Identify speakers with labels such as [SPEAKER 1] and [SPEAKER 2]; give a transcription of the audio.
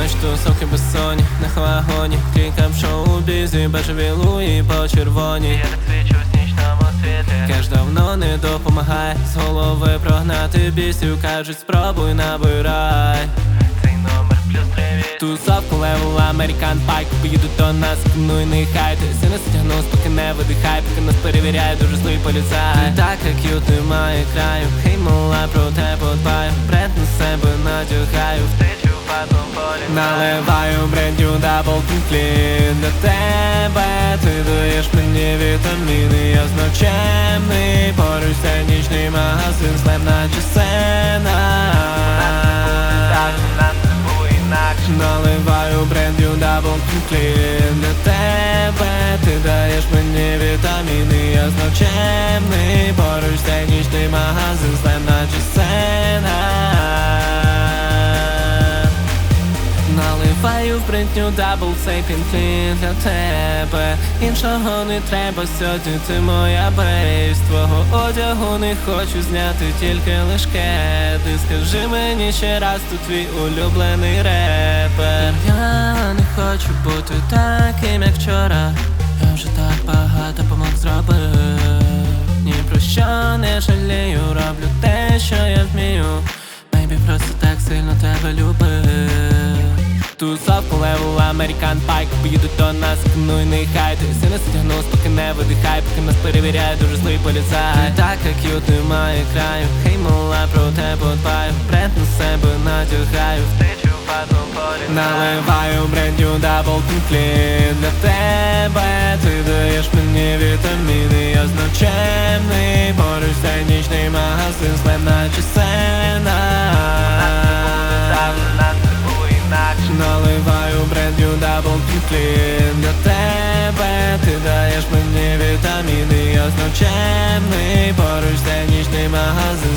[SPEAKER 1] тусовки безсонні, на хвагоні Клікам шоу бізі, бежеві луї по червоні
[SPEAKER 2] Я так свічу в нічному світлі
[SPEAKER 1] Кеш давно не допомагає з голови прогнати бісів Кажуть, спробуй набирай.
[SPEAKER 2] Цей номер плюс привіт
[SPEAKER 1] Тусовку левел американ пайк Поїдуть до нас, ну і не хайте Сина стягнув, поки не видихай, поки нас перевіряє дуже злий поліцай. Ти така к'ют, немає краю Хей, мала, про Наливаю брендю дабл клін. Для тебе ти даєш мені вітаміни. Я знов чемний Поруч це нічний магазин Слем наче сцена? Наливаю брендю дабл клін. Для тебе ти даєш мені вітаміни. Я знов чемний Поруч це нічний магазин Наливаю в бритню дабл цей пінклін для тебе. Іншого не треба сьогодні, ти моя бейс Твого одягу не хочу зняти, тільки лиш кеди. Скажи мені ще раз, тут твій улюблений репер. Я не хочу бути таким, як вчора. Я вже так багато помог зробив. Ні про що не жалію, роблю те, що я вмію. Мейбі просто так сильно тебе любив Тусовку левел американ пайк. Поїдуть до нас, ну і не хайте Сина стягнув, поки не видихай, поки нас перевіряє дуже злий поліцай. Ти така к'ют, немає краю. Хей, мала, про тебе подбаю Бренд на себе надягаю.
[SPEAKER 2] Стичу в патлом полі
[SPEAKER 1] Наливаю брендю дабл клін Для тебе ти даєш мені вітаміни. Я чемний Поруч
[SPEAKER 2] так
[SPEAKER 1] наливаю брендю дабл піплін Для тебе ти даєш мені вітаміни Я знав чемний поруч де нічний магазин